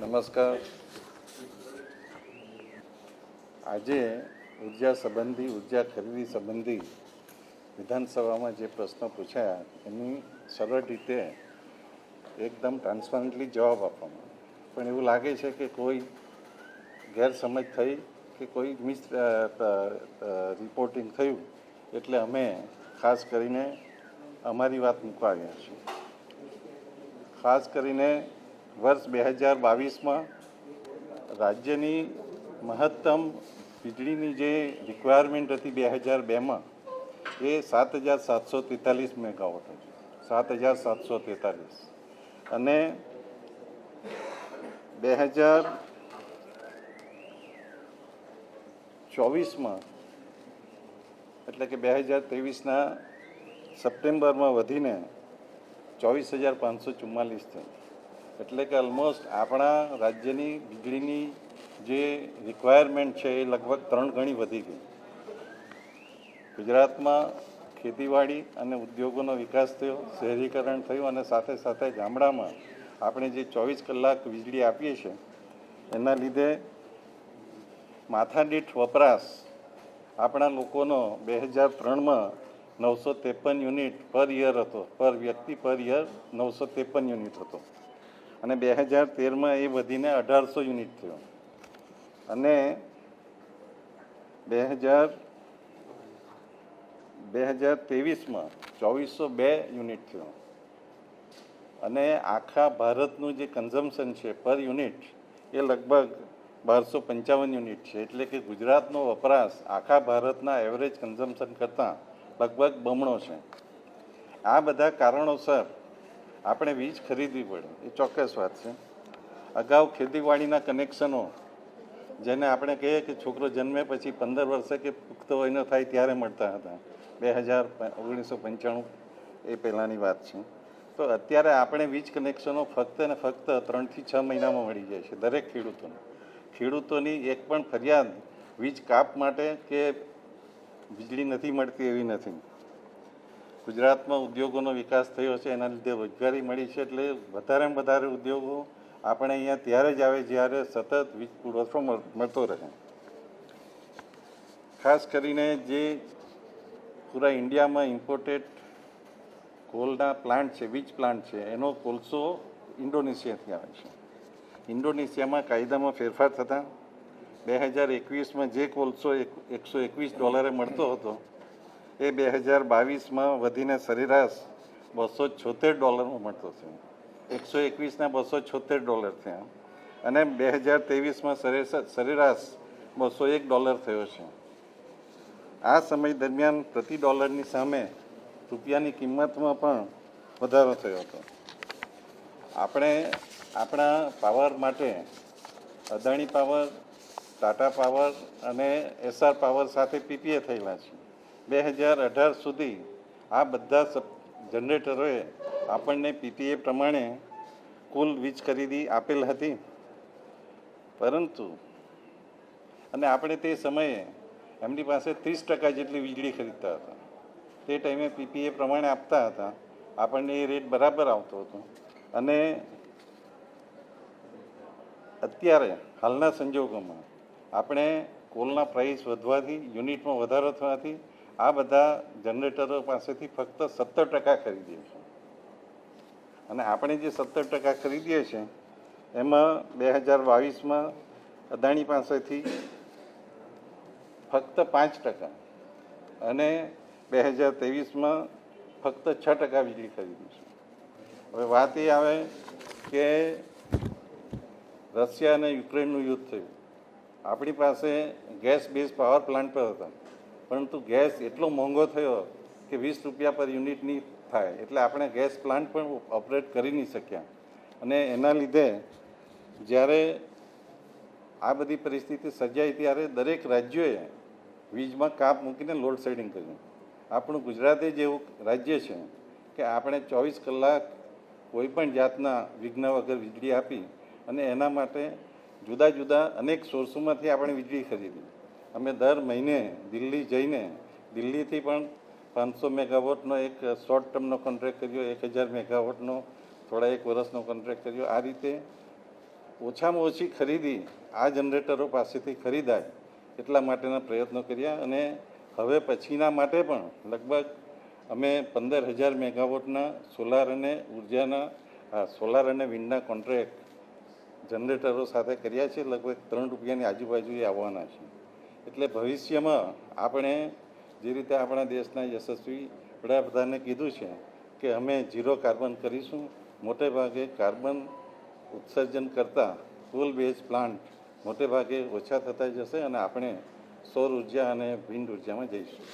નમસ્કાર. આજે ઊર્જા સંબંધી, ઊર્જા ખરીદી સંબંધી વિધાનસભામાં જે પ્રશ્નો પૂછાયા, એની સરળ રીતે એકદમ ટ્રાન્સપરન્ટલી જવાબ આપવામાં પણ એવું લાગે છે કે કોઈ ગેરસમજ થઈ કે કોઈ મિસ રિપોર્ટિંગ થયું એટલે અમે ખાસ કરીને અમારી વાત મૂકવા આવ્યા છીએ. ખાસ કરીને વર્ષ બે હજાર બાવીસમાં રાજ્યની મહત્તમ વીજળીની જે રિક્વાયરમેન્ટ હતી બે હજાર બેમાં, એ સાત હજાર સાતસો તેતાલીસ મેગાવોટ હતી. સાત હજાર સાતસો તેતાલીસ. અને બે હજાર ચોવીસમાં, એટલે કે બે હજાર ત્રેવીસના સપ્ટેમ્બરમાં વધીને ચોવીસ હજાર પાંચસો ચુમ્માલીસ થઈ. એટલે કે ઓલમોસ્ટ આપણા રાજ્યની વીજળીની જે રિક્વાયરમેન્ટ છે એ લગભગ ત્રણ ગણી વધી ગઈ. ગુજરાતમાં ખેતીવાડી અને ઉદ્યોગોનો વિકાસ થયો, શહેરીકરણ થયું અને સાથે સાથે ગામડામાં આપણે જે ચોવીસ કલાક વીજળી આપીએ છીએ, એના લીધે માથાદીઠ વપરાશ આપણા લોકોનો બે હજાર ત્રણમાં નવસો ત્રેપન યુનિટ પર યર હતો, પર વ્યક્તિ પર યર નવસો ત્રેપન યુનિટ હતો. અને બે હજાર તેરમાં એ વધીને અઢારસો યુનિટ થયો. અને બે હજાર બે હજાર ત્રેવીસમાં ચોવીસો બે યુનિટ થયો. અને આખા ભારતનું જે કન્ઝમ્પશન છે પર યુનિટ એ લગભગ બારસો પંચાવન યુનિટ છે. એટલે કે ગુજરાતનો વપરાશ આખા ભારતના એવરેજ કન્ઝમ્પશન કરતાં લગભગ બમણો છે. આ બધા કારણોસર આપણે વીજ ખરીદવી પડે. એ ચોક્કસ વાત છે. અગાઉ ખેતીવાડીના કનેક્શનો જેને આપણે કહીએ કે છોકરો જન્મે પછી પંદર વર્ષે કે પુખ્ત વયનો થાય ત્યારે મળતા હતા. બે હજાર ઓગણીસો પંચાણું એ પહેલાંની વાત છે. તો અત્યારે આપણે વીજ કનેક્શનો ફક્ત ને ફક્ત ત્રણથી છ મહિનામાં મળી જાય છે દરેક ખેડૂતોને. ખેડૂતોની એક પણ ફરિયાદ વીજ કાપ માટે કે વીજળી નથી મળતી એવી નથી. ગુજરાતમાં ઉદ્યોગોનો વિકાસ થયો છે, એના લીધે રોજગારી મળી છે, એટલે વધારેમાં વધારે ઉદ્યોગો આપણે અહીંયા ત્યારે જ આવે જ્યારે સતત વીજ પુરવઠો મળતો રહે. ખાસ કરીને જે પૂરા ઇન્ડિયામાં ઇમ્પોર્ટેડ કોલના પ્લાન્ટ છે, વીજ પ્લાન્ટ છે, એનો કોલસો ઇન્ડોનેશિયાથી આવે છે. ઇન્ડોનેશિયામાં કાયદામાં ફેરફાર થતાં બે હજાર એકવીસમાં જે કોલસો એકસો એકવીસ ડોલરે મળતો હતો એ બે હજાર બાવીસમાં વધીને સરેરાશ બસો છોતેર ડોલરમાં મળતો છે એકસો એકવીસના બસો છોતેર ડોલર થયા. અને બે હજાર ત્રેવીસમાં સરેરાશ બસો એક ડોલર થયો છે. આ સમય દરમિયાન પ્રતિ ડોલરની સામે રૂપિયાની કિંમતમાં પણ વધારો થયો હતો. આપણે આપણા પાવર માટે અદાણી પાવર, ટાટા પાવર અને એસઆર પાવર સાથે પીપીએ થયેલા છે. બે હજાર અઢાર સુધી આ બધા જનરેટરોએ આપણને પીપીએ પ્રમાણે કુલ વીજ ખરીદી આપેલ હતી. પરંતુ અને આપણે તે સમયે એમની પાસે ત્રીસ ટકા જેટલી વીજળી ખરીદતા હતા. તે ટાઈમે પીપીએ પ્રમાણે આપતા હતા. આપણને એ રેટ બરાબર આવતો હતો. અને અત્યારે હાલના સંજોગોમાં આપણે કોલના પ્રાઇસ વધવાથી યુનિટમાં વધારો થવાથી આ બધા જનરેટરો પાસેથી ફક્ત સત્તર ટકા ખરીદીએ છીએ. અને આપણે જે સત્તર ટકા ખરીદીએ છીએ, એમાં બે હજાર બાવીસમાં અદાણી પાસેથી ફક્ત પાંચ ટકા અને બે હજાર ત્રેવીસમાં ફક્ત છ ટકા વીજળી ખરીદી છે. હવે વાત એ આવે કે રશિયા અને યુક્રેનનું યુદ્ધ થયું. આપણી પાસે ગેસ બેઝ પાવર પ્લાન્ટ પર હતા. પરંતુ ગેસ એટલો મોંઘો થયો કે વીસ રૂપિયા પર યુનિટની થાય. એટલે આપણે ગેસ પ્લાન્ટ પણ ઓપરેટ કરી નહીં શક્યા. અને એના લીધે જ્યારે આ બધી પરિસ્થિતિ સર્જાઈ ત્યારે દરેક રાજ્યોએ વીજમાં કાપ મૂકીને લોડ શેડિંગ કર્યું. આપણું ગુજરાત જ એવું રાજ્ય છે કે આપણે ચોવીસ કલાક કોઈ પણ જાતના વિઘ્ન વગર વીજળી આપી અને એના માટે જુદા જુદા અનેક સોર્સોમાંથી આપણે વીજળી ખરીદી. અમે દર મહિને દિલ્હી જઈને, દિલ્હીથી પણ પાંચસો મેગાવોટનો એક શોર્ટ ટર્મનો કોન્ટ્રાક્ટ કર્યો, એક હજાર મેગાવોટનો, થોડા એક વર્ષનો કોન્ટ્રાક્ટ કર્યો. આ રીતે ઓછામાં ઓછી ખરીદી આ જનરેટરો પાસેથી ખરીદાય એટલા માટેના પ્રયત્નો કર્યા અને હવે પછીના માટે પણ લગભગ અમે પંદર હજાર મેગાવોટના સોલાર અને ઉર્જાના સોલાર અને વિન્ડના કોન્ટ્રાક્ટ જનરેટરો સાથે કર્યા છે. લગભગ ત્રણ રૂપિયાની આજુબાજુએ આવવાના છે. એટલે ભવિષ્યમાં આપણે જે રીતે આપણા દેશના યશસ્વી વડાપ્રધાને કીધું છે કે અમે ઝીરો કાર્બન કરીશું, મોટે ભાગે કાર્બન ઉત્સર્જન કરતાં કોલ બેઝ પ્લાન્ટ મોટે ભાગે ઓછા થતા જશે અને આપણે સૌર ઊર્જા અને વિન્ડ ઉર્જામાં જઈશું.